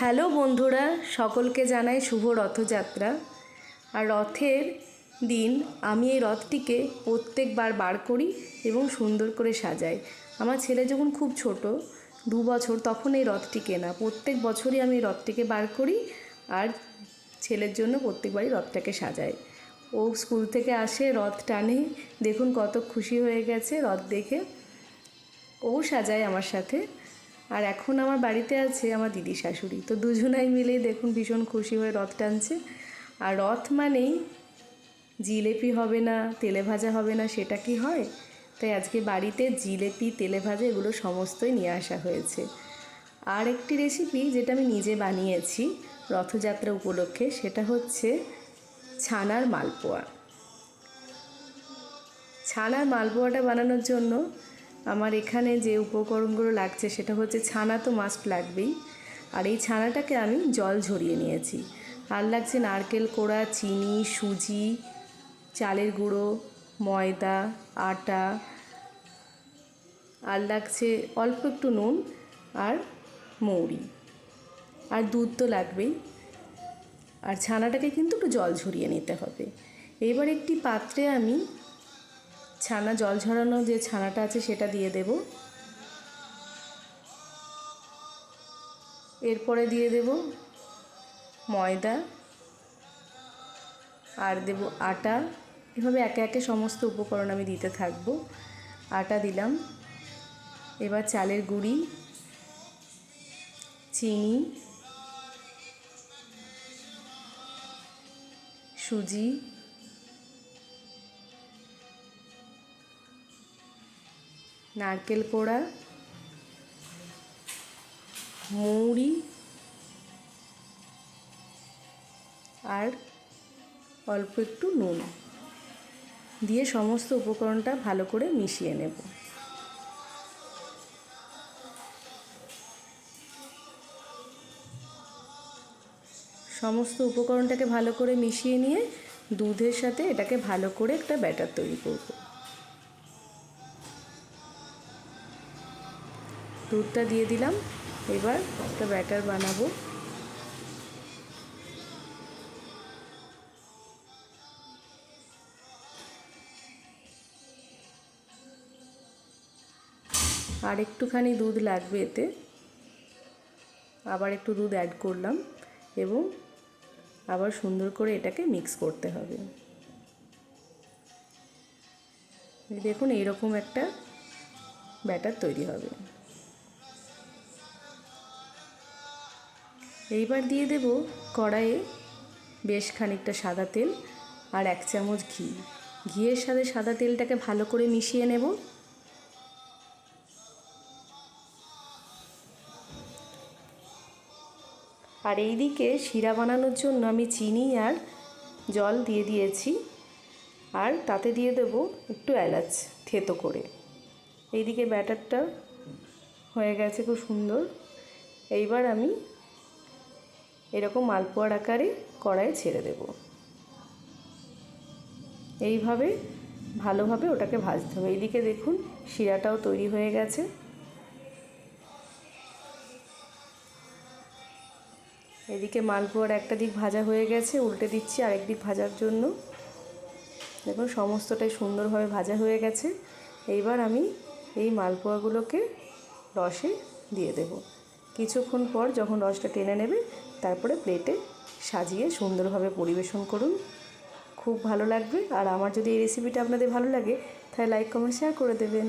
Hello বন্ধুরা, সকলকে জানাই শুভ রথযাত্রা। আর রথের দিন আমি এই রথটিকে প্রত্যেকবার বার করি এবং সুন্দর করে সাজাই। আমার ছেলে যখন খুব ছোট, দু বছর, তখন এই রথটি কেনা। প্রত্যেক বছরই আমি রথটিকে বার করি আর ছেলের জন্য প্রত্যেকবারই রথটাকে সাজাই। ও স্কুল থেকে আসে, রথ টানে। দেখুন কত খুশি হয়ে গেছে রথ দেখে। ও সাজায় আমার সাথে। আর এখন আমার বাড়িতে আছে আমার দিদি শাশুড়ি। তো দুজনাই মিলে দেখুন ভীষণ খুশি হয়ে রথ টানছে। আর রথ মানেই জিলেপি হবে না, তেলে ভাজা হবে না, সেটা কি হয়? তাই আজকে বাড়িতে জিলেপি, তেলে ভাজা এগুলো সমস্তই নিয়ে আসা হয়েছে। আর একটি রেসিপি যেটা আমি নিজে বানিয়েছি রথযাত্রা উপলক্ষে, সেটা হচ্ছে ছানার মালপোয়া। ছানার মালপোয়াটা বানানোর জন্য আমার এখানে যে উপকরণগুলো লাগছে সেটা হচ্ছে ছানা তো মাস্ট লাগবেই। আর এই ছানাটাকে আমি জল ঝরিয়ে নিয়েছি। আর লাগছে নারকেল কোড়া, চিনি, সুজি, চালের গুঁড়ো, ময়দা, আটা, আর লাগছে অল্প একটু নুন আর মৌরি। আর দুধ তো লাগবেই। আর ছানাটাকে কিন্তু একটু জল ঝরিয়ে নিতে হবে। এবার একটি পাত্রে আমি ছানা, জল ঝরানো যে ছানাটা আছে সেটা দিয়ে দেব। এরপরে দিয়ে দেব ময়দা। আর দেব আটা। এভাবে একে একে সমস্ত উপকরণ আমি দিতে থাকব। আটা দিলাম। এবার চালের গুঁড়ি, চিনি, সুজি নারকেল কোড়া, মৌরি আর অল্প একটু নুন। দিয়ে সমস্ত উপকরণটা ভালো করে মিশিয়ে নেব। সমস্ত উপকরণটাকে ভালো করে মিশিয়ে নিয়ে দুধের সাথে এটাকে ভালো করে একটা ব্যাটার তৈরি করব। দুধটা দিয়ে দিলাম। এবার একটা ব্যাটার বানাবো। আর একটুখানি দুধ লাগবে এতে। আবার একটু দুধ অ্যাড করলাম এবং আবার সুন্দর করে এটাকে মিক্স করতে হবে। দেখুন, এইরকম একটা ব্যাটার তৈরি হবে। এইবার দিয়ে দেব কড়াইয়ে বেশ খানিকটা সাদা তেল আর এক চামচ ঘি। ঘিয়ের সাথে সাদা তেলটাকে ভালো করে মিশিয়ে নেব। আর এই দিকে শিরা বানানোর জন্য আমি চিনি আর জল দিয়ে দিয়েছি। আর তাতে দিয়ে দেব একটু এলাচ থেতো করে। এইদিকে ব্যাটারটা হয়ে গেছে খুব সুন্দর। এইবার আমি এরকম মালপোয়ার আকারে কড়াইয়ে ছেড়ে দেব। এইভাবে ভালোভাবে ওটাকে ভাজতে হবে। এইদিকে দেখুন, শিরাটাও তৈরি হয়ে গেছে। এদিকে মালপোয়ার একটা দিক ভাজা হয়ে গেছে। উল্টে দিচ্ছি আরেক দিক ভাজার জন্য। দেখুন, সমস্তটাই সুন্দরভাবে ভাজা হয়ে গেছে। এইবার আমি এই মালপোয়াগুলোকে রসে দিয়ে দেব। কিছুক্ষণ পর যখন রসটা টেনে নেবে, তারপরে প্লেটে সাজিয়ে সুন্দরভাবে পরিবেশন করুন। খুব ভালো লাগবে। আর আমার যদি এই রেসিপিটা আপনাদের ভালো লাগে, তাহলে লাইক কমেন্ট শেয়ার করে দেবেন।